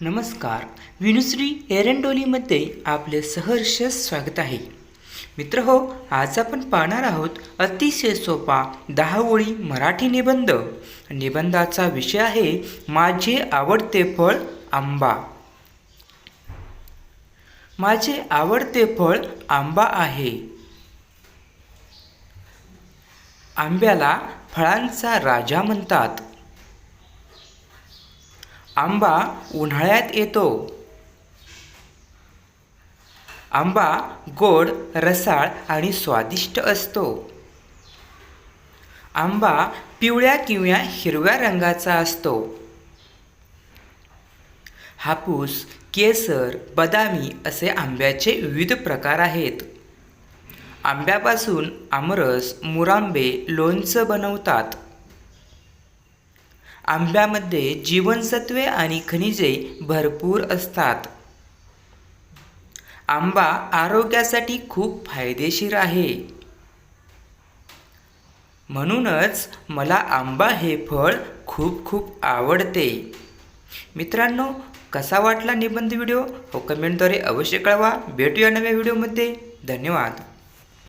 नमस्कार. विनुश्री एरंडोलीमध्ये आपले सहर्ष स्वागत आहे. मित्र हो आज आपण पाहणार आहोत अतिशय सोपा दहा ओळी मराठी निबंध. निबंधाचा विषय आहे माझे आवडते फळ आंबा. माझे आवडते फळ आंबा आहे. आंब्याला फळांचा राजा म्हणतात. आंबा उन्हाळ्यात येतो. आंबा गोड रसाळ आणि स्वादिष्ट असतो. आंबा पिवळ्या किंवा हिरव्या रंगाचा असतो. हापूस केसर बदामी असे आंब्याचे विविध प्रकार आहेत. आंब्यापासून आमरस मुरांबे लोणचं बनवतात. आंब्यामध्ये जीवनसत्वे आणि खनिजे भरपूर असतात. आंबा आरोग्यासाठी खूप फायदेशीर आहे. म्हणूनच मला आंबा हे फळ खूप खूप आवडते. मित्रांनो कसा वाटला निबंध व्हिडिओ? हो कमेंटद्वारे अवश्य कळवा. भेटूया नव्या व्हिडिओमध्ये. धन्यवाद.